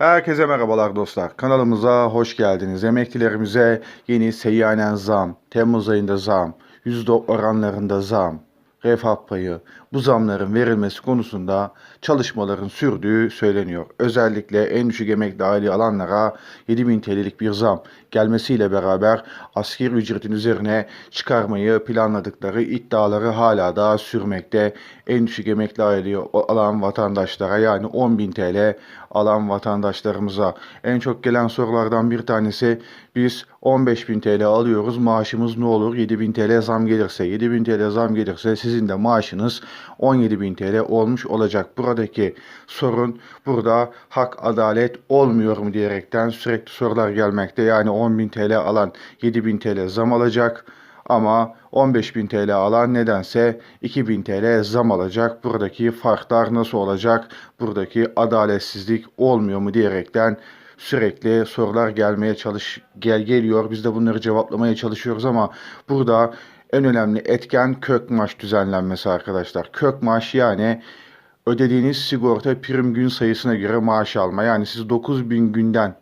Herkese merhabalar dostlar. Kanalımıza hoş geldiniz. Emeklilerimize yeni seyyanen zam, Temmuz ayında zam, yüzde oranlarında zam, refah payı, bu zamların verilmesi konusunda çalışmaların sürdüğü söyleniyor. Özellikle en düşük emekli aile alanlara 7000 TL'lik bir zam gelmesiyle beraber asgari ücretin üzerine çıkarmayı planladıkları iddiaları hala da sürmekte. En düşük emekli aile alan vatandaşlara yani 10.000 TL alan vatandaşlarımıza en çok gelen sorulardan bir tanesi biz 15.000 TL alıyoruz maaşımız ne olur 7.000 TL zam gelirse 7.000 TL zam gelirse sizin de maaşınız 17.000 TL olmuş olacak. Buradaki sorun burada hak adalet olmuyor mu diyerekten sürekli sorular gelmekte. Yani 10.000 TL alan 7.000 TL zam alacak. Ama 15.000 TL alan nedense 2.000 TL zam alacak. Buradaki farklar nasıl olacak? Buradaki adaletsizlik olmuyor mu diyerekten sürekli sorular gelmeye çalış gel geliyor. Biz de bunları cevaplamaya çalışıyoruz ama burada en önemli etken kök maaş düzenlenmesi arkadaşlar. Kök maaş yani ödediğiniz sigorta prim gün sayısına göre maaş alma. Yani siz 9000 günden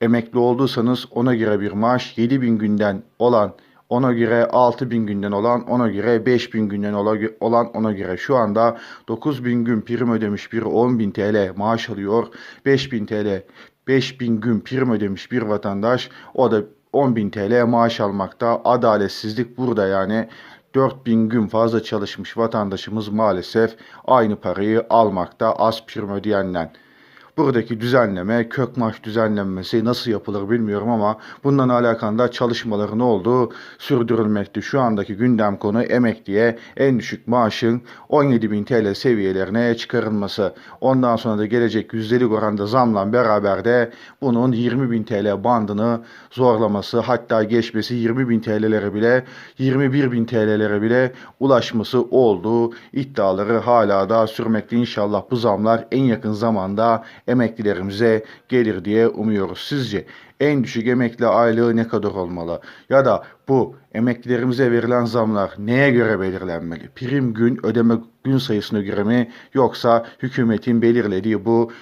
emekli olduysanız ona göre bir maaş, 7000 günden olan ona göre 6000 günden olan ona göre 5000 günden ola- olan ona göre şu anda 9000 gün prim ödemiş bir 10.000 TL maaş alıyor. 5000 TL 5000 gün prim ödemiş bir vatandaş o da 10.000 TL maaş almakta. Adaletsizlik burada yani 4000 gün fazla çalışmış vatandaşımız maalesef aynı parayı almakta az prim. Buradaki düzenleme, kök maaş düzenlenmesi nasıl yapılır bilmiyorum ama bundan alakalı çalışmaların olduğu sürdürülmekte. Şu andaki gündem konu emekliye en düşük maaşın 17.000 TL seviyelerine çıkarılması. Ondan sonra da gelecek yüzdelik oranda zamla beraber de bunun 20.000 TL bandını zorlaması hatta geçmesi 20.000 TL'lere bile 21.000 TL'lere bile ulaşması olduğu iddiaları hala da sürmekte. İnşallah bu zamlar en yakın zamanda emeklilerimize gelir diye umuyoruz. Sizce en düşük emekli aylığı ne kadar olmalı? Ya da bu emeklilerimize verilen zamlar neye göre belirlenmeli? Prim gün ödeme gün sayısına göre mi yoksa hükümetin belirlediği bu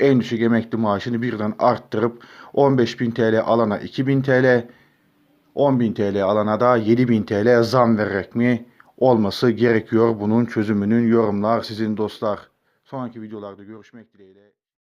en düşük emekli maaşını birden arttırıp 15.000 TL alana 2.000 TL 10.000 TL alana da 7.000 TL zam vererek mi olması gerekiyor? Bunun çözümünün yorumlar sizin dostlar. Sonraki videolarda görüşmek dileğiyle.